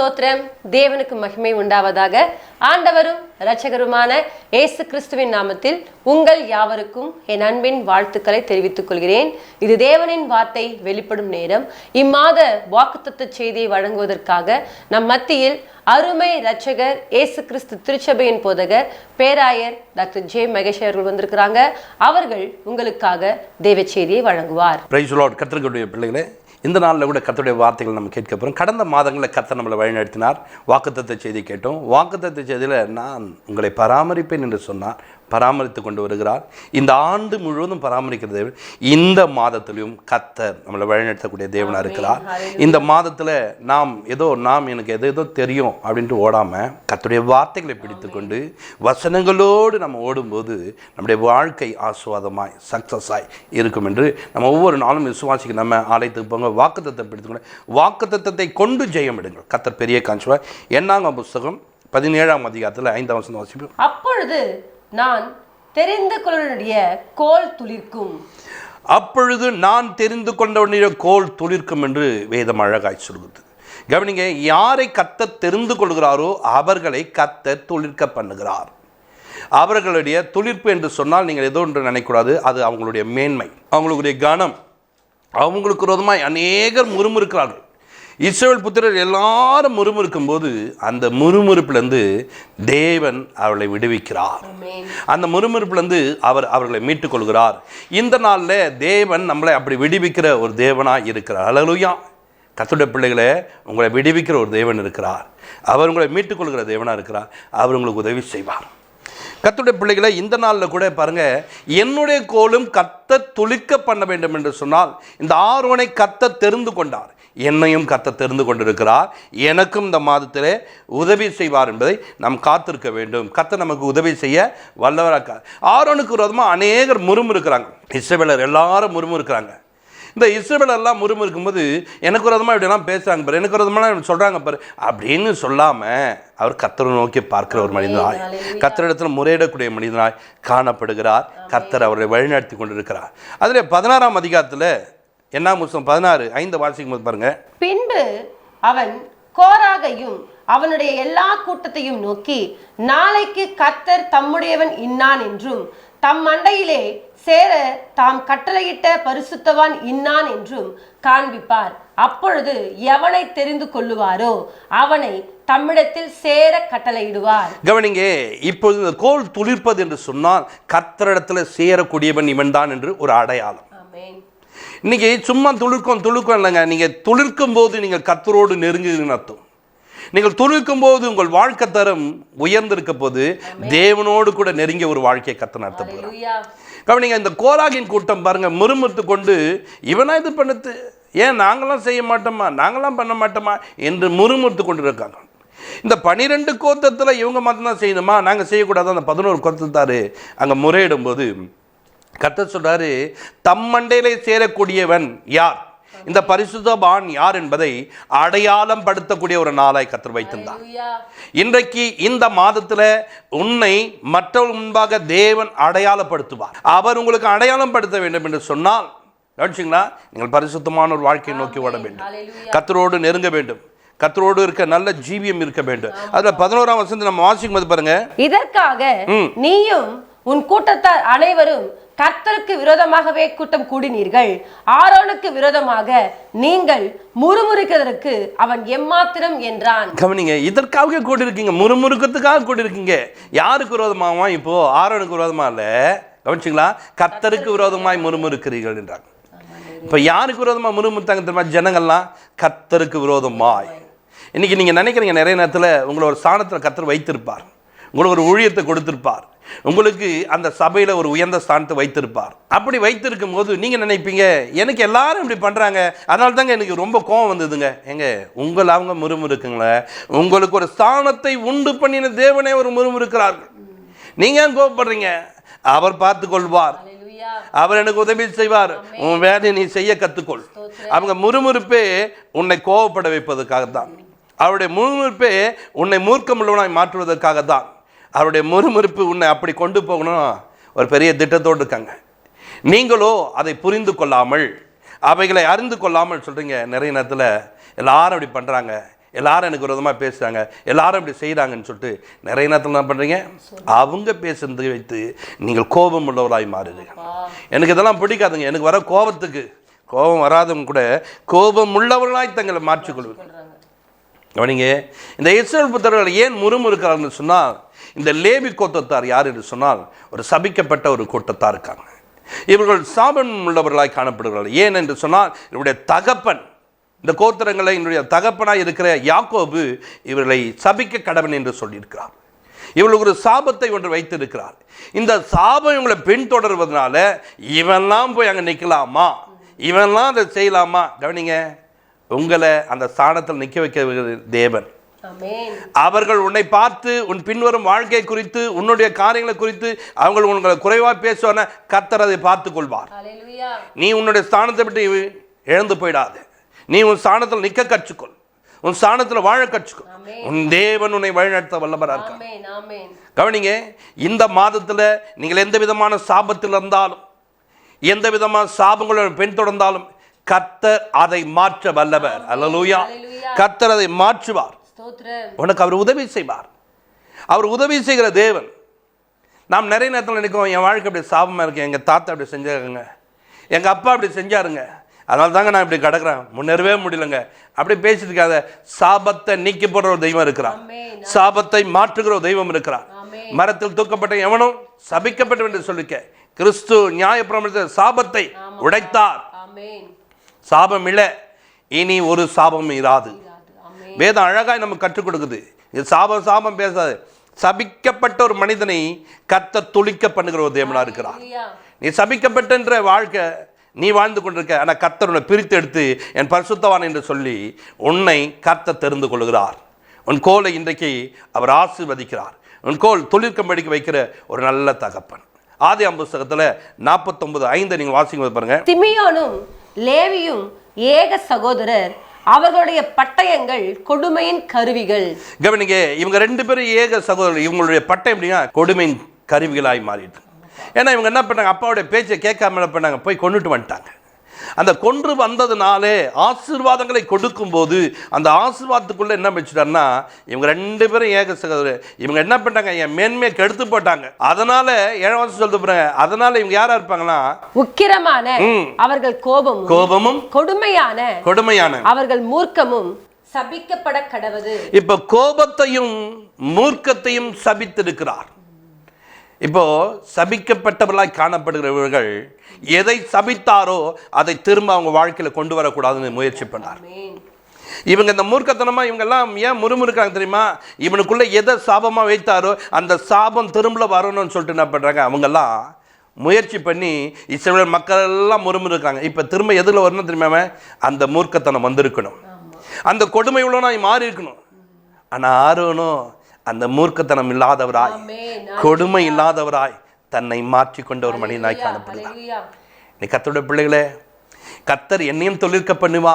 ஸ்தோத்திரம். தேவனுக்கு மகிமை உண்டாவதாக. ஆண்டவரும் இரட்சகருமான இயேசு கிறிஸ்துவின் நாமத்தில் உங்கள் யாவருக்கும் என் அன்பின் வாழ்த்துக்களை தெரிவித்துக் கொள்கிறேன். இது தேவனின் வார்த்தை வெளிப்படும் நேரம். இம்மாத வாக்குத்தத்த செய்தியை வழங்குவதற்காக நம் மத்தியில் அருமை இரட்சகர் இயேசு கிறிஸ்து திருச்சபையின் போதகர் பேராயர் டாக்டர் ஜே மகேஷ் அவர்கள் வந்திருக்கிறாங்க. அவர்கள் உங்களுக்காக தேவ செய்தியை வழங்குவார் பிள்ளைகளே இந்த நாளில் கூட கத்தோடைய வார்த்தைகள் நம்ம கேட்க போகிறோம் கடந்த மாதங்களில் கத்தை நம்மளை வழிநடத்தினார். வாக்குத்தத்த செய்தி கேட்டோம். வாக்குத்தத்த செய்தியில் நான் உங்களை பராமரிப்பேன் என்று சொன்னார். பராமரித்து கொண்டு வருகிறார். இந்த ஆண்டு முழுவதும் பராமரிக்கிற தேவன் இந்த மாதத்திலும் கர்த்தர் நம்மளை வழிநடத்தக்கூடிய தேவனாக இருக்கிறார். இந்த மாதத்தில் நாம் ஏதோ நாம் எனக்கு எது ஏதோ தெரியும் அப்படின்ட்டு ஓடாமல் கர்த்தருடைய வார்த்தைகளை பிடித்துக்கொண்டு வசனங்களோடு நம்ம ஓடும்போது நம்முடைய வாழ்க்கை ஆசுவாதமாய் சக்ஸஸாய் இருக்கும் என்று நம்ம ஒவ்வொரு நாளும் விசுவாசிக்க நம்ம ஆலயத்துக்கு போங்க வாக்குத்தத்தை பிடித்துக்கொண்டு வாக்குத்தத்தத்தை கொண்டு ஜெயம் எடுங்கள். கர்த்தர் பெரிய காஞ்சுவார் என்னாங்க புஸ்தகம் பதினேழாம் அதிகாரத்தில் ஐந்தாம் வசனம் வாசிப்போம். அப்பொழுது நான் தெரிந்து கொள்ளனுடைய கோல் துளிர்க்கும். அப்பொழுது நான் தெரிந்து கொண்டவனுடைய கோல் துளிர்க்கும் என்று வேதம் அழகாய் சொல்கிறது கவனிங்க யாரை கத்த தெரிந்து கொள்கிறாரோ அவர்களை கத்த துளிர்க்க பண்ணுகிறார். அவர்களுடைய துளிர்ப்பு என்று சொன்னால் நீங்கள் ஏதோ ஒன்று நினைக்கக்கூடாது அது அவங்களுடைய மேன்மை அவங்களுடைய கனம் அவங்களுக்கு விரோதமாய் அநேகர் முறுமுறுக்கிறார்கள். இஸ்ரவேல் புத்திரர் எல்லாரும் முறுமுறுக்கும் போது அந்த முறுமுறுப்பிலிருந்து தேவன் அவளை விடுவிக்கிறார். அந்த முறுமுறுப்பிலிருந்து அவர் அவர்களை மீட்டுக் கொள்கிறார் இந்த நாளில் தேவன் நம்மளை அப்படி விடுவிக்கிற ஒரு தேவனாக இருக்கிறார். அழலுயா கத்துடைய பிள்ளைகளே உங்களை விடுவிக்கிற ஒரு தேவன் இருக்கிறார். அவர் உங்களை மீட்டுக் கொள்கிற தேவனாக இருக்கிறார். அவர் உங்களுக்கு உதவி செய்வார். கத்துடைய பிள்ளைகளை இந்த நாளில் கூட பாருங்க என்னுடைய கோலும் கத்த துளிக்க பண்ண வேண்டும் என்று சொன்னால் இந்த ஆர்வனை கத்த தெரிந்து கொண்டார். என்னையும் கத்த தெரிந்து கொண்டிருக்கிறார். எனக்கும் இந்த மாதத்திலே உதவி செய்வார் என்பதை நாம் காத்திருக்க வேண்டும். கத்த நமக்கு உதவி செய்ய வல்லவராக்க ஆரோனுக்கு விரோதமாக அநேகர் முறுமுறுக்கிறாங்க. இஸ்ரவேலர் எல்லாரும் முறுமுறுக்கிறாங்க. இந்த இஸ்ரேல் எல்லாம் முறுமுறுக்கும்போது எனக்கு விரோதமாக இப்படிலாம் பேசுகிறாங்க பாரு எனக்கு விரோதமாக சொல்கிறாங்க பாரு அப்படின்னு சொல்லாமல் அவர் கத்தரை நோக்கி பார்க்கிற ஒரு மனிதனாய் கத்தரிடத்தில் முறையிடக்கூடிய மனிதனாய் காணப்படுகிறார். கத்தர் அவரை வழிநடத்தி கொண்டிருக்கிறார். அதில் பதினாறாம் அதிகாரத்தில் என்ன முஸ்லம் பதினாறு ஐந்து வாசிக்கும் போது பாருங்க. பின்பு அவன் கோராகையும் அவனுடைய எல்லா கூட்டத்தையும் நோக்கி நாளைக்கு கர்த்தர் தம்முடையவன் இன்னான் என்றும் தம் மண்டையிலே சேர தாம் கட்டளையிட்ட பரிசுத்தவான் இன்னான் என்றும் காண்பிப்பார். அப்பொழுது எவனை தெரிந்து கொள்ளுவாரோ அவனை தம்மிடத்தில் சேர கட்டளையிடுவார். கவனிங்க இப்பொழுது இந்த கோல் துளிர்ப்பது என்று சொன்னால் கத்தரிடத்தில் சேரக்கூடியவன் இவன்தான் என்று ஒரு அடையாளம். ஆமென் இன்னைக்கு சும்மா துளிர்க்கும் துளிர்க்கும் இல்லைங்க. நீங்கள் துளிர்க்கும் போது நீங்கள் கத்தரோடு நெருங்குதுன்னு அர்த்தம். நீங்கள் துளிர்க்கும் போது உங்கள் வாழ்க்கை தரம் உயர்ந்திருக்க போது தேவனோடு கூட நெருங்கிய ஒரு வாழ்க்கையை கத்த நடத்த போகிறார் ஹalleluya கவனிங்க இந்த கோராகின் கூட்டம் பாருங்க முறுமுறுத்து கொண்டு இவனா இது பண்ணுது? ஏன் நாங்களாம் செய்ய மாட்டோமா? நாங்களாம் பண்ண மாட்டோமா? என்று முறுமுறுத்து கொண்டு இருக்காங்க இந்த பனிரெண்டு கோத்தத்தில் இவங்க மட்டும்தான் செய்யணுமா? நாங்கள் செய்யக்கூடாது? அந்த பதினோரு கோத்தத்தாரு அங்கே முறையிடும்போது கர்த்தர் சொல்றாரு தம் மண்டையிலே சேரக்கூடியவன் யார்? இந்த பரிசுத்தபான் யார் என்பதை அடையாளம் படுத்தக்கூடிய ஒரு நாளாய் கத்தர் வைத்திருந்தார். இன்றைக்கு இந்த மாதத்தில் உன்னை மற்றவர்கள் முன்பாக தேவன் அடையாளப்படுத்துவார். அவர் உங்களுக்கு அடையாளம் படுத்த வேண்டும் என்று சொன்னால் கவனிச்சிங்களா? நீங்கள் பரிசுத்தமான ஒரு வாழ்க்கையை நோக்கி ஓட வேண்டும். கத்தரோடு நெருங்க வேண்டும். கத்தரோடு இருக்க நல்ல ஜீவியம் இருக்க வேண்டும். அதுல பதினோராம் வசனத்தை நம்ம வாசிக்கும் போது பாருங்க. இதற்காக நீயும் உன் கூட்டத்தார் அனைவரும் கர்த்தருக்கு விரோதமாகவே கூட்டம் கூடினீர்கள். ஆரோனுக்கு விரோதமாக நீங்கள் முறுமுறுக்கிறதற்கு அவன் எம்மாத்திரம் என்றான். கவனிங்க இதற்காக கூடி இருக்கீங்க முறுமுறுக்கத்துக்காக கூடி இருக்கீங்க யாருக்கு விரோதமாவா இப்போ? ஆரோனுக்கு விரோதமா இல்ல. கவனிச்சிங்களா? கர்த்தருக்கு விரோதமாய் முறுமுறுக்கிறீர்கள் என்றாங்க. இப்போ யாருக்கு விரோதமாக முறுமுறுத்தாங்க தெரியுமா? ஜனங்கள்லாம் கர்த்தருக்கு விரோதமாய். இன்னைக்கு நீங்கள் நினைக்கிறீங்க நிறைய நேரத்தில் உங்களை ஒரு ஸ்தானத்தில் கர்த்தர் வைத்திருப்பார். உங்களுக்கு ஒரு ஊழியத்தை கொடுத்திருப்பார். உங்களுக்கு அந்த சபையில் ஒரு உயர்ந்த ஸ்தானத்தை வைத்திருப்பார். அப்படி வைத்திருக்கும் போது நீங்கள் நினைப்பீங்க எனக்கு எல்லாரும் இப்படி பண்ணுறாங்க அதனால தாங்க எனக்கு ரொம்ப கோவம் வந்ததுங்க. ஏங்க உங்கள் அவங்க முறுமுறுக்குங்களே. உங்களுக்கு ஒரு ஸ்தானத்தை உண்டு பண்ணின தேவனே ஒரு முறுமுறுக்கிறார்கள். நீங்கள் ஏன் கோவப்படுறீங்க? அவர் பார்த்து கொள்வார் அவர் எனக்கு உதவி செய்வார். உன் வேலையை நீ செய்ய கற்றுக்கொள் அவங்க முறுமுறுப்பே உன்னை கோவப்பட வைப்பதற்காகத்தான். அவருடைய முறுமுறுப்பே உன்னை மூர்க்கமுள்ளவனாய் மாற்றுவதற்காக தான் அவருடைய முறுமுறுப்பு உன்னை அப்படி கொண்டு போகணும். ஒரு பெரிய திட்டத்தோடு இருக்காங்க. நீங்களோ அதை புரிந்து கொள்ளாமல் அவைகளை அறிந்து கொள்ளாமல் சொல்கிறீங்க நிறைய நேரத்தில் எல்லாரும் அப்படி பண்ணுறாங்க எல்லாரும் எனக்கு விரோதமாக பேசுகிறாங்க எல்லாரும் இப்படி செய்கிறாங்கன்னு சொல்லிட்டு நிறைய நேரத்தில் என்ன பண்ணுறீங்க அவங்க பேசுறது வைத்து நீங்கள் கோபம் உள்ளவராய் மாறுது. எனக்கு இதெல்லாம் பிடிக்காதுங்க. எனக்கு வர கோபத்துக்கு கோபம் வராதவங்க கூட கோபம் உள்ளவர்களாய் தங்களை மாற்றிக்கொள்வது. கவனிங்க இந்த இஸ்ரேல் புத்தர்கள் ஏன் முறுமுறுக்கிறாங்கன்னு சொன்னால் இந்த லேவி கோத்தத்தார் யார் என்று சொன்னால் ஒரு சபிக்கப்பட்ட ஒரு கூட்டத்தார் இருக்காங்க. இவர்கள் சாபம் உள்ளவர்களாய் காணப்படுகிறார்கள். ஏன் என்று சொன்னால் இவருடைய தகப்பன் இந்த கோத்திரங்களை என்னுடைய தகப்பனாக இருக்கிற யாக்கோபு இவர்களை சபிக்க கடவன் என்று சொல்லியிருக்கிறார். இவர்கள் ஒரு சாபத்தை ஒன்று வைத்திருக்கிறார். இந்த சாபம் இவங்களை பின்தொடர்வதனால இவன்லாம் போய் அங்கே நிற்கலாமா இவன்லாம் அதை செய்யலாமா? கவனிங்க உங்களை அந்த ஸ்தானத்தில் நிற்க வைக்க தேவன். அவர்கள் உன்னை பார்த்து உன் பின்வரும் வாழ்க்கை குறித்து உன்னுடைய காரியங்களை குறித்து அவங்கள் உங்களை குறைவாக பேசுவான கர்த்தர் அதை பார்த்து கொள்வார் நீ உன்னுடைய ஸ்தானத்தை விட்டு இழந்து போயிடாது. நீ உன் ஸ்தானத்தில் நிற்க கற்றுக்கொள். உன் ஸ்தானத்தில் வாழ கற்றுக்கொள். உன் தேவன் உன்னை வழிநடத்த வல்லவராக ஆமென் கவனிங்க இந்த மாதத்தில் நீங்கள் எந்த விதமான சாபத்தில் இருந்தாலும் எந்த விதமான சாபங்களும் பெண் தொடர்ந்தாலும் கர்த்தர் அதை மாற்ற வல்லவர். அல்லலூயா. கர்த்தர் அதை மாற்றுவார். உனக்கு அவர் உதவி செய்வார். அவர் உதவி செய்கிற தேவன். நாம் நிறைய நேரத்தில் நினைக்கிறோம் என் வாழ்க்கை அப்படி சாபமாக இருக்கு. எங்கள் தாத்தா அப்படி செஞ்சாங்க எங்கள் அப்பா அப்படி செஞ்சாருங்க. அதனால தாங்க நான் இப்படி கிடக்குறேன். முன்னேறவே முடியலங்க. அப்படி பேசிட்டு இருக்காத. சாபத்தை நீக்கி போடுற ஒரு தெய்வம் இருக்கிறார் சாபத்தை மாற்றுகிற ஒரு தெய்வம் இருக்கிறார் மரத்தில் தூக்கப்பட்ட எவனும் சபிக்கப்பட்டவன் என்று சொல்லிக்க. கிறிஸ்து நியாயப்பிரமாணத்தை சாபத்தை உடைத்தார். சாபம் இல்லை. இனி ஒரு சாபம் இராது. வேதம் அழகாய் நமக்கு கற்றுக் கொடுக்குது. இது சாபம் சாபம் பேசாது. சபிக்கப்பட்ட ஒரு மனிதனை கத்த துளிக்க பண்ணுகிற ஒரு தேவனா இருக்கிறார். நீ சபிக்கப்பட்டன்ற வாழ்க்கை நீ வாழ்ந்து கொண்டிருக்க ஆனால் கர்த்தர் உன்னை பிரித்து எடுத்து என் பரிசுத்தவான் என்று சொல்லி உன்னை கர்த்தர் தெரிந்து கொள்கிறார். உன் கோலை இன்றைக்கு அவர் ஆசீர்வதிக்கிறார். உன் கோல் தொழிற்கம்படிக்கு வைக்கிற ஒரு நல்ல தகப்பன். ஆதி புஸ்தகத்தில் நாற்பத்தொன்பது ஐந்தை நீங்கள் வாசிக்கும் பாருங்க. திமியோனும் லேவியும் ஏக சகோதரர் அவர்களுடைய பட்டயங்கள் கொடுமையின் கருவிகள். கவனிங்க இவங்க ரெண்டு பேரும் ஏக சகோதரர் இவங்களுடைய பட்டயம் எப்படின்னா கொடுமையின் கருவிகளாய் மாறிட்டு. ஏன்னா இவங்க என்ன பண்ணாங்க? அப்பாவுடைய பேச்சை கேட்காம என்ன பண்ணாங்க? போய் கொண்டுட்டு வந்துட்டாங்க. அந்த கொன்று வந்ததுனாலே ஆசீர்வாதங்களை கொடுக்கும்போது அந்த ஆசீர்வாதத்துக்குள்ள என்ன வச்சுட்டாருன்னா இவங்க ரெண்டு பேரும் ஏக சகோதரர். இவங்க என்ன பண்ணாங்க என் மேன்மையை கெடுத்து போட்டாங்க. அதனால வருஷம் சொல்லிட்டு போறாங்க அதனால இவங்க யாரா இருப்பாங்கன்னா உக்கிரமான. அவர்கள் கோபமும் கோபமும் கொடுமையான கொடுமையான. அவர்கள் மூர்க்கமும் சபிக்கப்பட கடவது இப்போ கோபத்தையும் மூர்க்கத்தையும் சபித்திருக்கிறார். இப்போ சபிக்கப்பட்டவர்களாய் காணப்படுகிறவர்கள் எதை சபித்தாரோ அதை திரும்ப அவங்க வாழ்க்கையில கொண்டு வரக்கூடாதுன்னு முயற்சி பண்ணார். இவங்க இந்த மூர்க்கத்தனமா இவங்க எல்லாம் ஏன் முறுமுறுக்காங்க தெரியுமா? இவனுக்குள்ள எதை சாபமா வைத்தாரோ அந்த சாபம் திரும்ப வரணும்னு சொல்லிட்டு என்ன பண்றாங்க? அவங்கெல்லாம் முயற்சி பண்ணி இஸ்ரேல் மக்கள் எல்லாம் முறுமுறுக்காங்க இப்போ திரும்ப எதில் வரணும் தெரியுமா? அந்த மூர்க்கத்தனம் வந்திருக்கணும். அந்த கொடுமை உள்ளவனாய் மாறி இருக்கணும் ஆனால் ஆரோனும் அந்த மூர்க்கத்தனம் இல்லாதவராய் கொடுமை இல்லாதவராய் தன்னை மாற்றி கொண்ட ஒரு மனிதனாய் காணப்படுகிறார். ஹalleluya நீ கத்தருடைய பிள்ளைகளே கத்தர் என்னையும் தொழிற்க பண்ணுவா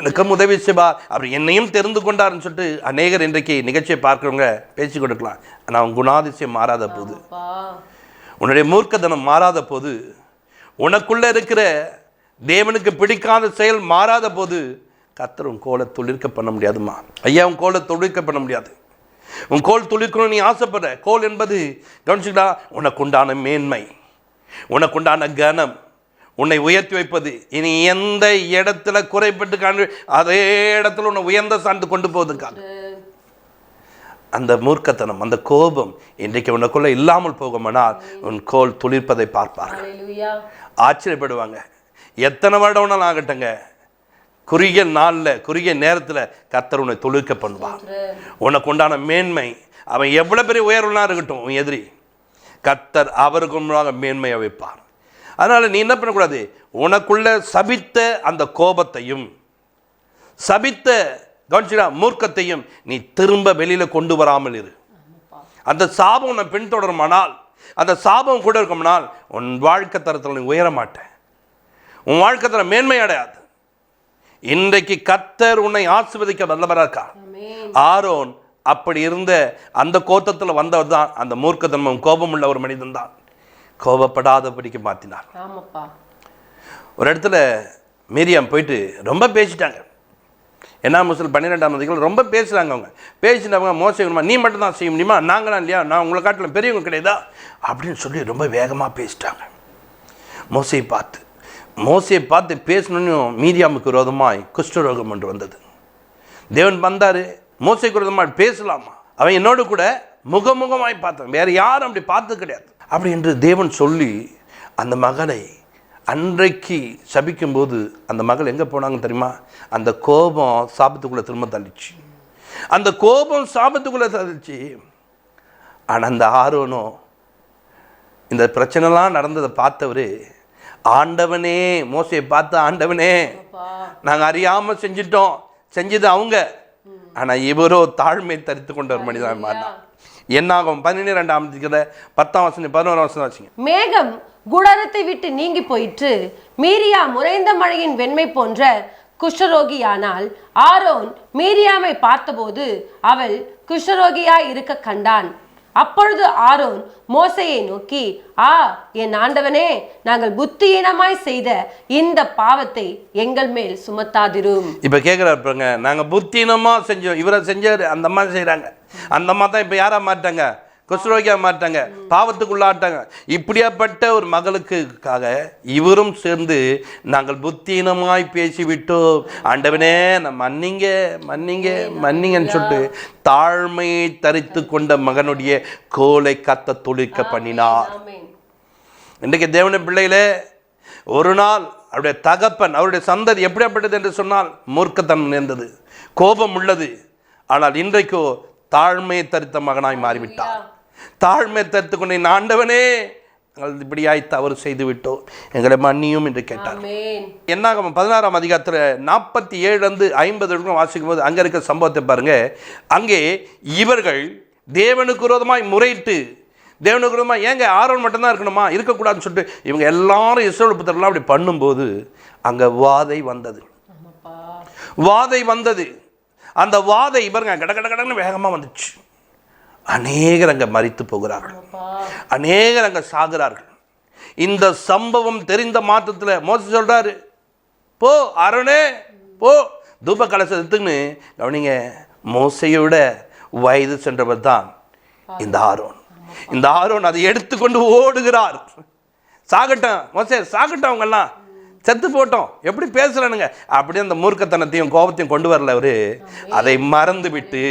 எனக்கும் உதவி செய்வா அவர் என்னையும் தெரிந்து கொண்டாருன்னு சொல்லிட்டு அநேகர் இன்றைக்கு நிகழ்ச்சியை பார்க்குறவங்க பேசி கொடுக்கலாம் ஆனால் அவன் குணாதிசயம் மாறாத போது உன்னுடைய மூர்க்கத்தனம் மாறாத போது உனக்குள்ள இருக்கிற தேவனுக்கு பிடிக்காத செயல் மாறாத போது கத்தர் உன் கோலை துளிர்க்க பண்ண முடியாதுமா ஐயா உன் கோலை துளிர்க்க பண்ண முடியாது. உன் கோல் துளிர்க்கணும் நீ ஆசைப்படுற கோல் என்பது கவனிச்சுக்கிட்டா உனக்கு உண்டான மேன்மை. உனக்கு உண்டான கனம். உன்னை உயர்த்தி வைப்பது. இனி எந்த இடத்துல குறைப்பட்டு காண அதே இடத்துல உன்னை உயர்ந்த சார்ந்து கொண்டு போவதுக்காக அந்த மூர்க்கத்தனம் அந்த கோபம் இன்றைக்கு உனக்குள்ள இல்லாமல் போகுமானால் உன் கோல் துளிர்ப்பதை பார்ப்பார்கள். ஆச்சரியப்படுவாங்க. எத்தனை வருடம் வேணாலும் ஆகட்டுங்க? குறுகிய நாளில் குறுகிய நேரத்தில் கர்த்தர் உன்னை துளிர்க்க பண்ணுவார். உனக்கு உண்டான மேன்மை அவன் எவ்வளோ பெரிய உயர்வுனா இருக்கட்டும் உன் எதிரி. கர்த்தர் அவருக்கு முன்பாக மேன்மையை வைப்பார். அதனால் நீ என்ன பண்ணக்கூடாது? உனக்குள்ள சபித்த அந்த கோபத்தையும் சபித்த கவனிச்சுடா மூர்க்கத்தையும் நீ திரும்ப வெளியில் கொண்டு வராமல் இரு. அந்த சாபம் உன்னை பின்தொடருமானால் அந்த சாபம் கூட இருக்குமானால் உன் வாழ்க்கை தரத்தில் நீ உயர மாட்டேன் உன் வாழ்க்கை தரம் மேன்மை அடையாது. இன்றைக்கு கத்தர் உன்னை ஆசிர்வதிக்க வல்லவராக இருக்கார். ஆமென் ஆரோன் அப்படி இருந்த அந்த கோத்தத்தில் வந்தவர் தான் அந்த மூர்க்கத்தன்மம் கோபம் உள்ள ஒரு மனிதன் தான். கோபப்படாதபடிக்கு மாற்றினார் ஒரு இடத்துல மீரியாம் போயிட்டு ரொம்ப பேசிட்டாங்க. என்ன முசல் பன்னிரெண்டாம் அதிகாரம் ரொம்ப பேசுகிறாங்க அவங்க. பேசினவங்க மோசம் நீ மட்டும் தான் செய்ய முடியுமா நாங்களாம் இல்லையா? நான் உங்களை காட்டிலும் பெரியவங்க கிடையாதா? அப்படின்னு சொல்லி ரொம்ப வேகமாக பேசிட்டாங்க. மோசையை பார்த்து மோசையை பார்த்து பேசணுன்னு மீதியாமுக்கு விரோதமாய் குஷ்டரோகம் ஒன்று வந்தது. தேவன் வந்தார் மோசைக்கு விரோதமாக பேசலாமா? அவன் என்னோடு கூட முகமுகமாய் பார்த்தான். வேறு யாரும் அப்படி பார்த்தது கிடையாது. அப்படி என்று தேவன் சொல்லி அந்த மகளை அன்றைக்கு சபிக்கும்போது அந்த மகள் எங்கே போனாங்க தெரியுமா? அந்த கோபம் சாபத்துக்குள்ளே திரும்ப தள்ளிச்சு. அந்த கோபம் சாபத்துக்குள்ளே தள்ளிச்சு. ஆனால் அந்த ஆர்வனும் இந்த பிரச்சனைலாம் நடந்ததை பார்த்தவர் ஆண்டவனே மோசையை பார்த்து ஆண்டவனே. நாங்கள் அறியாமல் செஞ்சிட்டோம். செஞ்சது அவங்க. ஆனால் இவரோ தாழ்மை தரித்து கொண்ட ஒரு மனிதன் மாறினார் என்னாகும்? பதினிரெண்டாம் அதிகார பத்தாம் வசனம் பதினோராம் வசனம் வச்சுங்க மேகம் குடாரத்தை விட்டு நீங்கி போயிற்று. மீரியா முறைந்த மழையின் வெண்மை போன்ற குஷ்டரோகியானால் ஆரோன் மீரியாமை பார்த்தபோது அவள் குஷ்டரோகியாய் இருக்க கண்டான். அப்பொழுது ஆரோன் மோசையை நோக்கி ஆ என் ஆண்டவனே நாங்கள் புத்தியீனமாய் செய்த இந்த பாவத்தை எங்கள் மேல் சுமத்தாதிரும். இப்போ கேட்குறாரு பாருங்க நாங்கள் புத்தீனமாக செஞ்சோம். இவரை செஞ்சார் அந்த மாதிரி செய்கிறாங்க அந்த மாதிரி தான் இப்போ யாரா மாட்டாங்க குஷ்ரோகியா மாட்டாங்க பாவத்துக்குள்ளாட்டாங்க. இப்படியாப்பட்ட ஒரு மகளுக்குக்காக இவரும் சேர்ந்து நாங்கள் புத்தீனமாய் பேசிவிட்டோம். ஆண்டவனே நான் மன்னிங்க மன்னிங்க மன்னிங்கன்னு சொல்லிட்டு தாழ்மையை தரித்து கொண்ட மகனுடைய கோலை கத்த துளிர்க்க பண்ணினார். இன்றைக்கு தேவன பிள்ளைகளே ஒரு நாள் அவருடைய தகப்பன் அவருடைய சந்ததி எப்படியாப்பட்டது என்று சொன்னால் மூர்க்கத்தனம் நேர்ந்தது கோபம் உள்ளது. ஆனால் இன்றைக்கோ தாழ்மையை தரித்த மகனாய் மாறிவிட்டார். தாழ்மை தரித்து கொண்ட ஆண்டவனே நாங்கள் இப்படியாய் தவறு செய்து விட்டோம் எங்களை மன்னியும் என்று கேட்டார். என்னாகும்? பதினாறாம் அதிகாரத்தில் நாற்பத்தி ஏழுலேருந்து ஐம்பது வரைக்கும் வாசிக்கும் போது அங்கே இருக்க சம்பவத்தை பாருங்க. அங்கே இவர்கள் தேவனுக்கு விரோதமாய் முறையிட்டு தேவனுக்கு விரோதமாக ஏங்க ஆரோன் மட்டும்தான் இருக்கணுமா? இருக்கக்கூடாதுன்னு சொல்லிட்டு இவங்க எல்லாரும் இஸ்ரோல் புத்தரெல்லாம் அப்படி பண்ணும்போது அங்கே வாதை வந்தது. வாதை வந்தது. அந்த வாதை பாருங்க கட கட கடன்னு வேகமாக வந்துச்சு. அநேகர் அங்கே மறித்து போகிறார்கள். அநேகர் அங்கே சாகுறார்கள். இந்த சம்பவம் தெரிந்த மாற்றத்தில் மோச சொல்றாரு போ அருணே போ. தூப கலசம் எடுத்துன்னு கவனிங்க மோசையோட வயது சென்றவர் தான் இந்த ஆரோன். இந்த ஆரோன் அதை எடுத்துக்கொண்டு ஓடுகிறார். சாகட்டும் மோசே சாகட்டும் அவங்கெல்லாம். செத்து போட்டோம். எப்படி பேசுறானுங்க அப்படியே அந்த மூர்க்கத்தனத்தையும் கோபத்தையும் கொண்டு வரல அவரு. அதை மறந்து விட்டு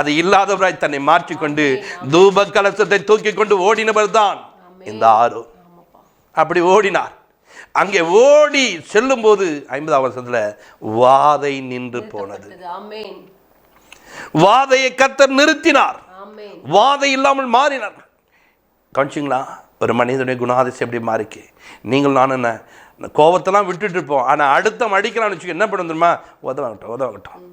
அது இல்லாதவராய் தன்னை மாற்றிக்கொண்டு தூப கலசத்தை தூக்கி கொண்டு ஓடினவர் தான் இந்த ஆரோன் அப்படி ஓடினார். அங்கே ஓடி செல்லும்போது ஐம்பதாம் வருஷத்துல வாதை நின்று போனது. வாதையை கத்தர் நிறுத்தினார். வாதை இல்லாமல் மாறினார். கவனிச்சிங்களா? ஒரு மனிதனுடைய குணாதிசயம் எப்படி மாறிக்கு? நீங்கள் நான் என்ன? இந்த கோவத்தெல்லாம் விட்டுட்டு இருப்போம். ஆனால் அடுத்த அடிக்கலாம்னு வச்சுக்க என்ன பண்ண தெரியுமா? உதவாகட்டும்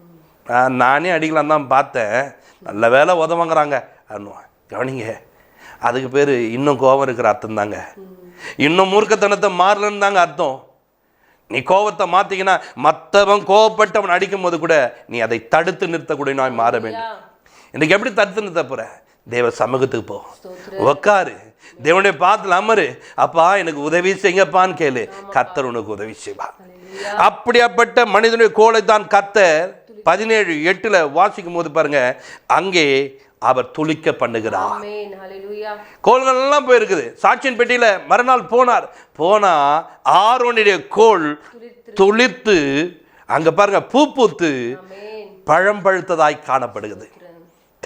ஆ, நானே அடிக்கலாம் தான் பார்த்தேன். நல்ல வேலை உதவாங்கிறாங்க அண்ணுவான் கவனிங்க. அதுக்கு பேர் இன்னும் கோபம் இருக்கிற அர்த்தம் தாங்க. இன்னும் மூர்க்கத்தனத்தை மாறலன்னு தாங்க அர்த்தம். நீ கோபத்தை மாத்திக்கினா மற்றவன் கோவப்பட்டு அவன் அடிக்கும் போது கூட நீ அதை தடுத்து நிறுத்தக்கூடிய நாய் மாற வேண்டும். இன்னைக்கு எப்படி தடுத்து நிறுத்த போற? தேவ சமூகத்துக்கு போ. உக்காரு. தேவனுடைய பாத்துல அமரு. அப்பா எனக்கு உதவி செய்யப்பான்னு கேளு. கத்தர் உனக்கு உதவி செய்வா அப்படியாப்பட்ட மனிதனுடைய கோலை தான் கத்தர் பதினேழு எட்டுல வாசிக்கும் போது பாருங்க. அங்கே அவர் துளிக்க பண்ணுகிறார். கோள்கள் எல்லாம் போயிருக்குது. சாட்சியின் பெட்டியில மறுநாள் போனார். போனா ஆரோனுடைய கோல் துளிர்த்து. அங்க பாருங்க பூ பூத்து பழம் பழுத்ததாய் காணப்படுகிறது.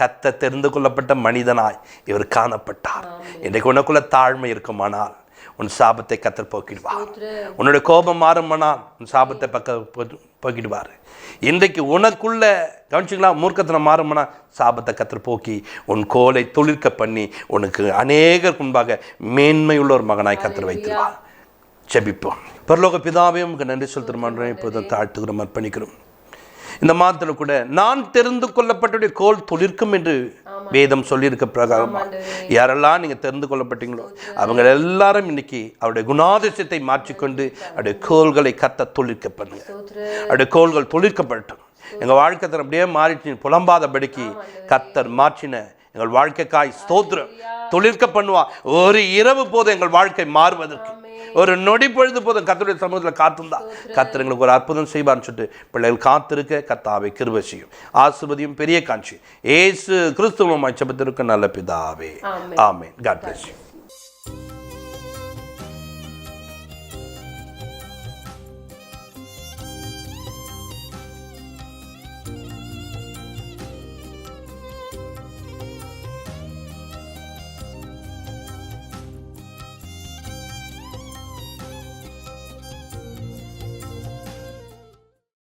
கத்த தெரிந்து கொள்ளப்பட்ட மனிதனாய் இவர் காணப்பட்டார். இன்றைக்கு உனக்குள்ள தாழ்மை இருக்குமானால் உன் சாபத்தை கத்தர் போக்கிடுவார். உன்னுடைய கோபம் மாறுமானால் உன் சாபத்தை பக்க போக்கிடுவார். இன்றைக்கு உனக்குள்ள கவனிச்சிங்களா மூர்க்கத்தனம் மாறுமானா சாபத்தை கத்தர் போக்கி உன் கோலை துளிர்க்க பண்ணி உனக்கு அநேகர் முன்பாக மேன்மையுள்ள ஒரு மகனாய் கத்தர் வைத்திருவார் ஜெபிப்போம். பரலோக பிதாவே உமக்கு நன்றி செலுத்துகிறோம் இப்போது தாழ்த்துகிறோம் அர்ப்பணிக்கிறோம். இந்த மாதத்தில் கூட நான் தெரிந்து கொள்ளப்பட்டுடைய கோல் துளிர்க்கும் என்று வேதம் சொல்லியிருக்க பிரகாரமா. யாரெல்லாம் நீங்கள் தெரிந்து கொள்ளப்பட்டீங்களோ அவங்க எல்லாரும் இன்னைக்கு அவருடைய குணாதிசயத்தை மாற்றிக்கொண்டு அவருடைய கோல்களை கத்த துளிர்க்க பண்ணுங்க அவருடைய கோல்கள் துளிர்க்கப்படட்டும் எங்கள் வாழ்க்கை தரம் அப்படியே மாறிட்டு புலம்பாதபடிக்கு கத்தர் மாற்றின எங்கள் வாழ்க்கைக்காய் ஸ்தோத்திரம். துளிர்க்க பண்ணுவா ஒரு இரவு போது எங்கள் வாழ்க்கை மாறுவதற்கு. ஒரு நொடி பொழுது போதும் கத்தருடைய சமூகத்தில் காத்திருந்தா கத்தர் எங்களுக்கு ஒரு அற்புதம் செய்வார்னு சொல்லிட்டு பிள்ளைகள் காத்திருக்க கத்தாவை கிருபை செய்யும். ஆசுபதியும் பெரிய காட்சி. ஏசு கிறிஸ்துவமாய் செபத்திற்கு நல்ல பிதாவே. ஆமென். God bless you